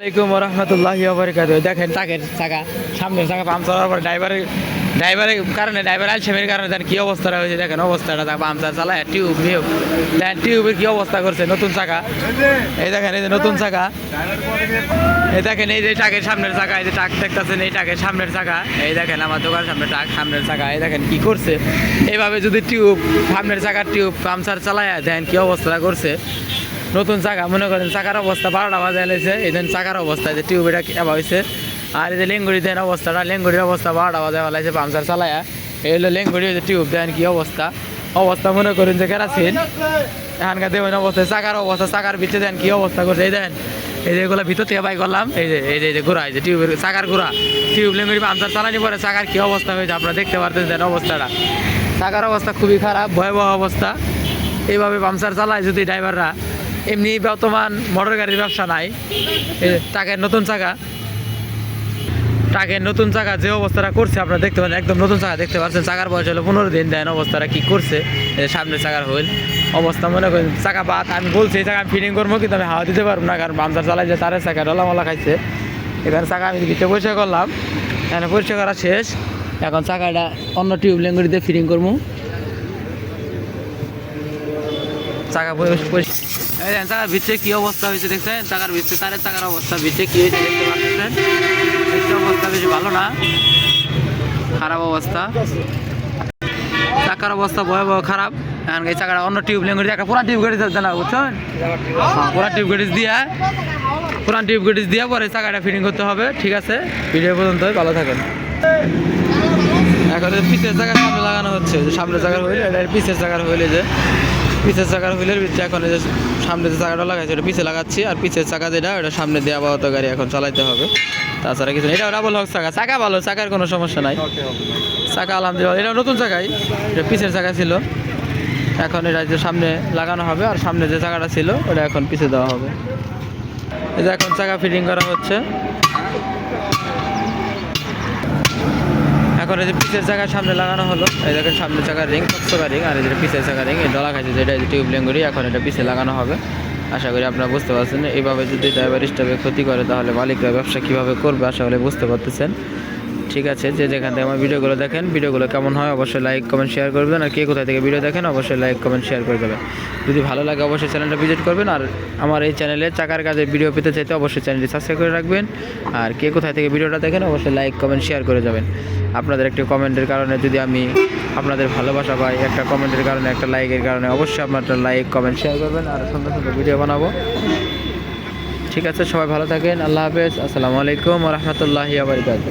আলাইকুম রহমতুল্লাহ দেখেন টাকের চাকা সামনের চাকা পাম্পচার হওয়ার পর ড্রাইভারের ড্রাইভারের কারণে ড্রাইভার আলসেমের কারণে দেখেন কী অবস্থাটা হয়েছে দেখেন, অবস্থাটা তা পাম্পচার চালায় টিউব নিউব দেখেন টিউবের কী অবস্থা করছে, নতুন চাকা। এই দেখেন, এই যে নতুন চাকা। এই দেখেন, এই যে টাকের সামনের চাকা, এই যে টাক দেখতেছেন, এই টাকের সামনের চাকা। এই দেখেন, আমার দোকানের সামনে টাক সামনের চাকা। এই দেখেন কি করছে। এইভাবে যদি টিউব সামনের চাকার টিউব পাম্পচার চালায় দেখেন কি অবস্থাটা করছে। নতুন চাকা, মনে করেন চাকার অবস্থা বারোটা বাজে এলেছে এই দেন চাকার অবস্থা যে টিউব এটা হয়েছে আর এই যে লেঙ্গুড়ি দেন অবস্থাটা, লেঙ্গুড়ির অবস্থা বারোটা বাজে ফেলাইছে পাম্পচার চালায়া। এই হলো লেঙ্গুড়ি টিউব দেন কি অবস্থা। অবস্থা মনে করেন যে কেরাসিন। এখানকার দেবেন অবস্থা, চাকার অবস্থা, চাকার ভিতরে দেন কি অবস্থা করছে, এই দেন এই যে এগুলো ভিতর থেকে বাই করলাম, এই যে এই যে ঘোরা এই যে টিউবের চাকার ঘোরা টিউব লেঙ্গুড়ি পামচার চালানি পরে চাকার কি অবস্থা হয়েছে, আপনারা দেখতে পারতেন দেন অবস্থাটা। চাকার অবস্থা খুবই খারাপ, ভয়াবহ অবস্থা। এইভাবে পাম্পচার চালায় যদি ড্রাইভাররা এমনি বর্তমান মোটর গাড়ির ব্যবসা নাই। এই নতুন চাকা। টাকের নতুন চাকা যে অবস্থাটা করছে, আপনারা দেখতে পাচ্ছেন, একদম নতুন চাকা দেখতে পাচ্ছেন। চাকার বয়স হলো পনেরো দিন, দেন অবস্থাটা কি করছে? সামনে চাকার হইল। অবস্থা মনে করেন, চাকা বাদ, আমি বলছি এই চাকা আমি ফিটিং করব, কিন্তু আমি হাওয়া দিতে পারব না, কারণ পাম্পচার চালাই যে তারের চাকা, ডলামলা খাইছে। এখানে চাকা আমি ভিতরে পরিষ্কার করলাম। এখানে পরিষ্কার করা শেষ। এখন চাকাটা অন্য টিউব লেঙ্গুড়ি দিয়ে ফিটিং করব। চাকা পরি- পরি- এই দেখেন চাকার ভিতরে কি অবস্থা হয়েছে দেখছেন? চাকার ভিতরে তারের চাকার অবস্থা ভিতরে কি হয়েছে দেখতে পাচ্ছেন? অবস্থা বেশি ভালো না। খারাপ অবস্থা। চাকার অবস্থা ভয়াবহ খারাপ। এখন এই চাকাটা অন্য টিউব লেঙ্গুড়ি একটা পুরান টিউব গাড়ি জানা বুঝছেন? হ্যাঁ, পুরান টিউব গাড়ি দিয়া পুরান টিউব গাড়ি দিয়া পরে চাকাটা ফিটিং করতে হবে ঠিক আছে? ভিডিও পর্যন্ত ভালো থাকেন। এখন পিছের জায়গা সামনে লাগানো হচ্ছে সামনের জায়গার হইলে এটা পিছের জায়গার হইলে যে পিছের চাকার হুইলের ভিতরে এখন এই যে সামনে যে চাকাটা লাগাইছে ওটা পিছে লাগাচ্ছি আর পিছের চাকা যেটা ওটা সামনে দিয়ে আপাতত গাড়ি এখন চালাইতে হবে। তাছাড়া কিছু এটা ডাবল হক চাকা। চাকা ভালো চাকার কোনো সমস্যা নাই। চাকা আলহামদুলিল্লাহ এটা নতুন চাকাই। এটা পিছের চাকা ছিল। এখন এটা যে সামনে লাগানো হবে আর সামনে যে চাকাটা ছিল ওটা এখন পিছে দেওয়া হবে। যে এখন চাকা ফিটিং করা হচ্ছে। এই যে পিসের চাকা সামনে লাগানো হলো, এই দেখেন সামনে চাকার রিং কচ্ছকা রিং আর এই যে পিসের চাকা রিং এই ডলা খাইছে, যেটা টিউব লেঙ্গুরি, এখন এটা পিসে লাগানো হবে। আশা করি আপনারা বুঝতে পারছেন। এইভাবে যদি ড্রাইভার স্টাফে ক্ষতি করে, তাহলে মালিকরা ব্যবসা কীভাবে করবে, আশা করি বুঝতে পারতেছেন। ঠিক আছে, যে যেখান থেকে আমার ভিডিওগুলো দেখেন, ভিডিওগুলো কেমন হয় অবশ্যই লাইক কমেন্ট শেয়ার করবেন। আর কে কোথায় থেকে ভিডিও দেখেন, অবশ্যই লাইক কমেন্ট শেয়ার করে দেবেন। যদি ভালো লাগে অবশ্যই চ্যানেলটা ভিজিট করবেন। আর আমার এই চ্যানেলে চাকার কাজের ভিডিও পেতে চাইতে অবশ্যই চ্যানেলটি সাবস্ক্রাইব করে রাখবেন। আর কে কোথায় থেকে ভিডিওটা দেখেন, অবশ্যই লাইক কমেন্ট শেয়ার করে যাবেন। আপনাদের একটি কমেন্টের কারণে যদি আমি আপনাদের ভালোবাসা পাই, একটা কমেন্টের কারণে, একটা লাইকের কারণে, অবশ্যই আপনারা লাইক কমেন্ট শেয়ার করবেন। আর সুন্দর সুন্দর ভিডিও বানাবো। ঠিক আছে, সবাই ভালো থাকেন। আল্লাহ হাফেজ। আসসালামু আলাইকুম রহমতুল্লাহি আবরকাত